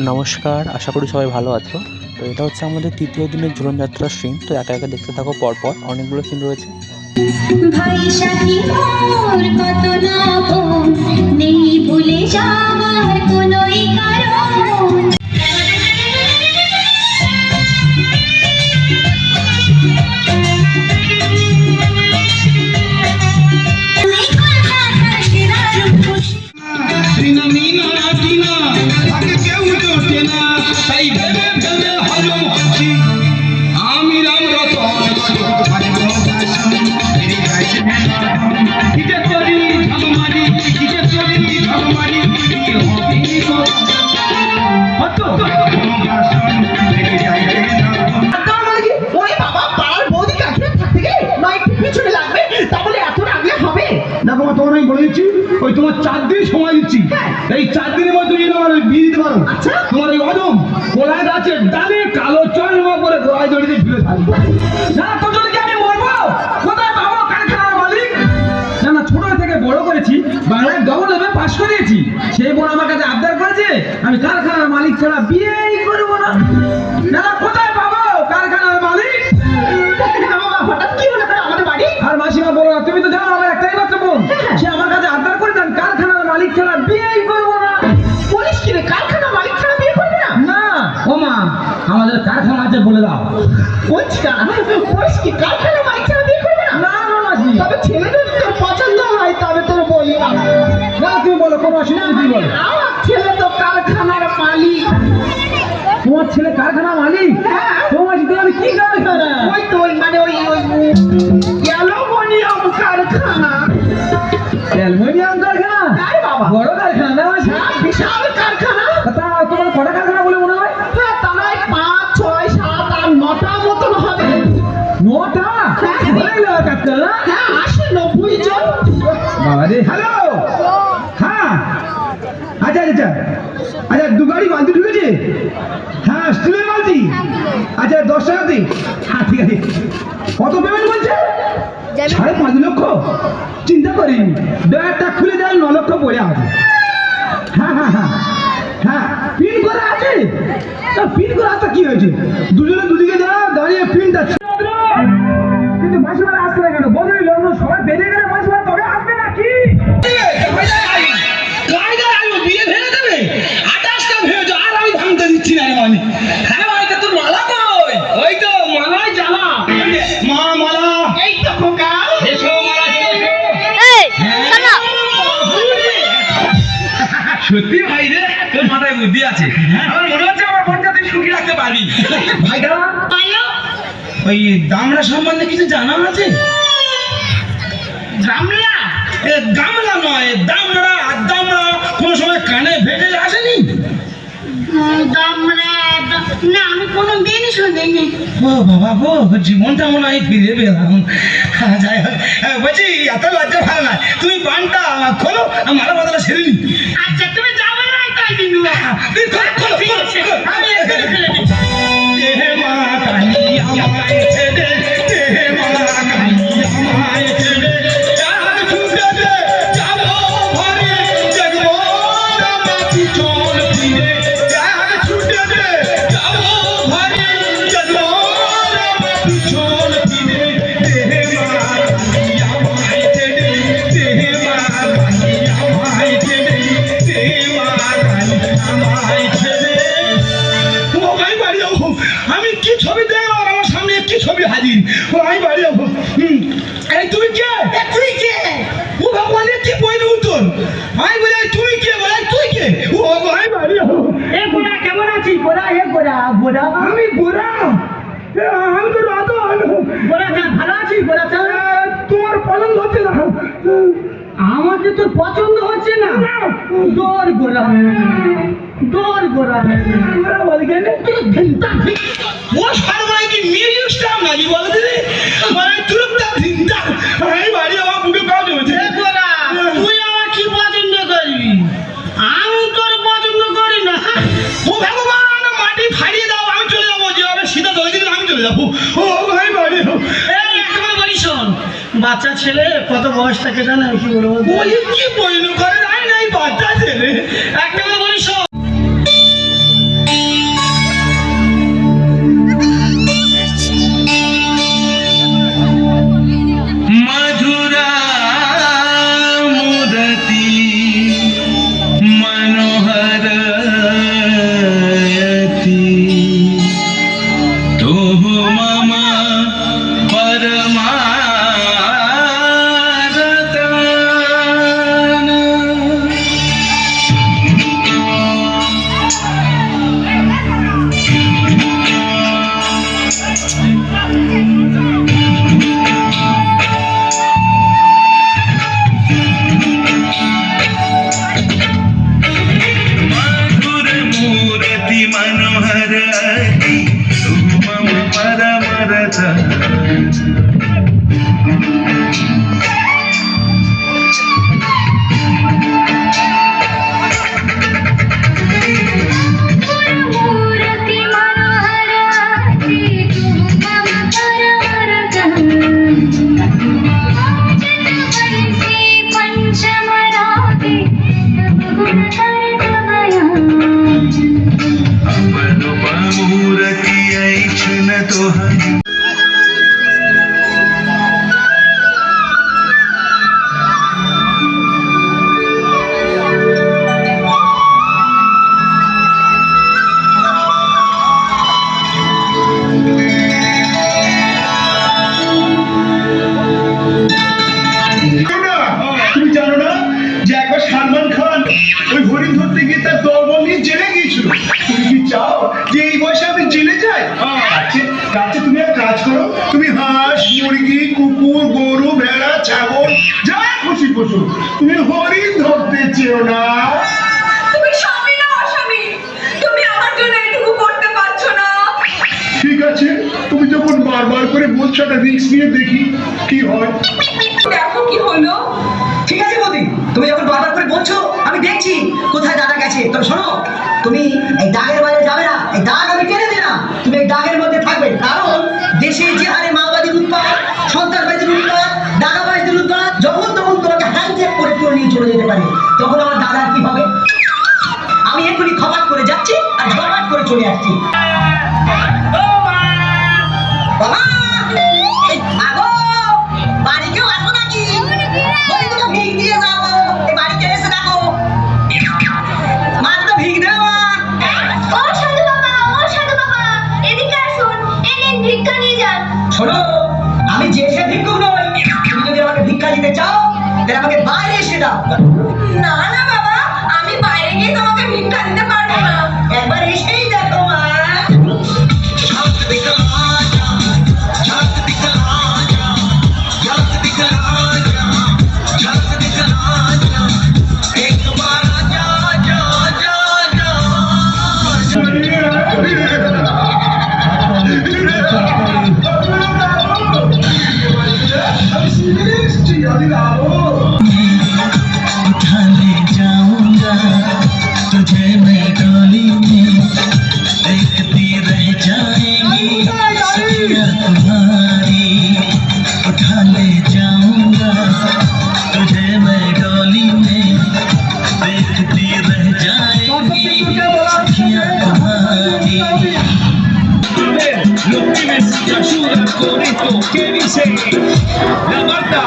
নমস্কার, আশা করি সবাই ভালো আছো। তো এটা হচ্ছে আমাদের তৃতীয় দিনের ঝুলনযাত্রার সিন তো একা একা দেখতে থাকো পরপর, অনেকগুলো সিন রয়েছে। তোমার চার দিন সময় দিচ্ছি হ্যাঁ। এই চার দিনের মধ্যে যদি আমার বিয়ে দিতে পারো আচ্ছা। তোমার ওই অদম কোলায় গাছের ডালে কালো চশমা পরে গোড়ায় থাকবে না তো যদি আমি মরবো কোথায় পাবো কারখানার মালিক না না ছোট থেকে বড় করেছি বাংলায় ডবল পাশ করিয়েছি সেই বোন আমার কাছে আবদার করেছে আমি কারখানার মালিক ছাড়া বিয়েই কারখানা বলে দাও। কি? কারখানা বিয়ে করবে না? না না মাসি তবে ছেলেদের তোর পছন্দ হয় তবে তোর বলি না। তুমি বলো কোনো অসুবিধা তুমি বলো? আমার ছেলে তো কারখানার মালিক। তোমার ছেলে কারখানা মালিক? হ্যাঁ। তোমার আমি কি কারখানা ওই তো ওই মানে ওই ওই অ্যালুমিনিয়াম কারখানা। অ্যালুমিনিয়াম কারখানা? বড় কারখানা হ্যাঁ, বিশাল কত পেমেন্ট বলছে? সাড়ে পাঁচ লক্ষ? চিন্তা করিনি। ব্যাগটা খুলে দেয় ন লক্ষ পড়ে হবে হ্যাঁ হ্যাঁ হ্যাঁ হ্যাঁ পিন করা আছে? তা পিন করা আছে কি হয়েছে? দুজনে দুদিকে যা দাঁড়িয়ে পিনটা কিন্তু মাসিমারা আসছে না। ভাইটা ওই দামড়া সম্বন্ধে কিছু জানা আছে? গামলা? গামলা নয় দামড়া আর দামড়া কোনো সময় কানে ভেটে আসেনি? দামড়া না আমি কোনো দিনই শুনিনি। ও বাবা গো জীবনটা মনে হয় ফিরে পেলাম। হ্যাঁ, যাই হোক। বলছি এত লজ্জা ভালো না তুমি পানটা খোলো আর মালা বদলা সেরে নি। আচ্ছা তুমি যাবে না তাই দিন গোড়া আমি গোরা আমি তো রাধন গোড়া যা ভালো আছিস? গোড়া চা তোমার পছন্দ হচ্ছে না। আমাকে তোর পছন্দ হচ্ছে না? দৌড় গোড়া দৌড় গোড়া আমরা বলি কেন ও সর্বনাই কি মিউজিক স্টার নাকি বলে দিদি মানে তুরুপটা চিন্তা আমি বাড়ি বাচ্চা ছেলে, কত বয়স থাকে জানে কি বলব? বলি কি বইল করে নাই নাই বাচ্চা ছেলে। একটা বলি, শোন। I'm going to go to. করে বলছো একটা রিস্ক নিয়ে দেখি কি হয়। দেখো কি হলো। ঠিক আছে মোদি তুমি যখন বারবার করে বলছো, আমি দেখছি কোথায় দাদা গেছে। তবে শোনো, তুমি এই দাগের বাইরে যাবে না, এই দাগ আমি টেনে দিই না। তুমি এই দাগের মধ্যে থাকবে, কারণ দেশে যে হারে মাওবাদীর উৎপাদ সন্ত্রাসবাদীর উৎপাদ দাগাবাজীর উৎপাদ যখন তখন তোমাকে হ্যান্ডশেক করে তুলে নিয়ে চলে যেতে পারে। তখন আমার দাদার কি হবে? আমি এক্ষুনি খপাট করে যাচ্ছি আর ঝপাট করে চলে আসছি। বাবা! শোনো, আমি যে সে ভিক্ষুক নই। তুমি যদি আমাকে ভিক্ষা দিতে চাও, তাহলে আমাকে বাইরে এসে দাও। না सखियाँ तुम्हारी उठा ले जाऊँगा तुझे मैं डोली में देखती रह जाएँगी सखियाँ तुम्हारी Lo tienes y ayuda con esto que dice la Marta.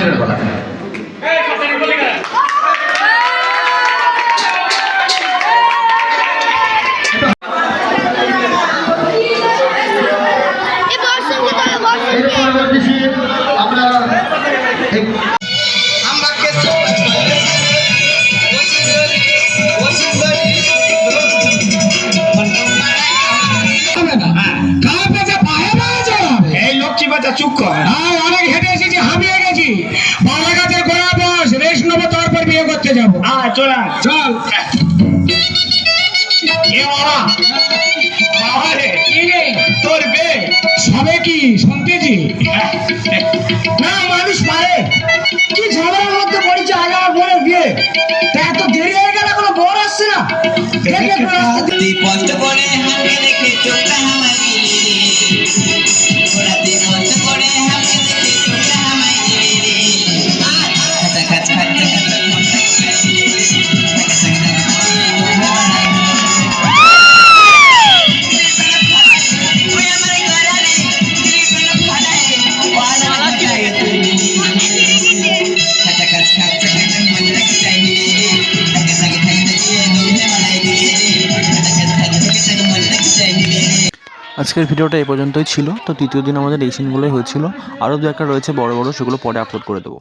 না এই চলাম চল। তোর বে। সবে কি? শুনতেছি হ্যাঁ। আজকের ভিডিওটা এই পর্যন্তই ছিল। তো তৃতীয় দিন আমাদের এই সিনগুলোই হয়েছিল। আরও দু একটা রয়েছে বড় বড়, সেগুলো পরে আপলোড করে দেবো।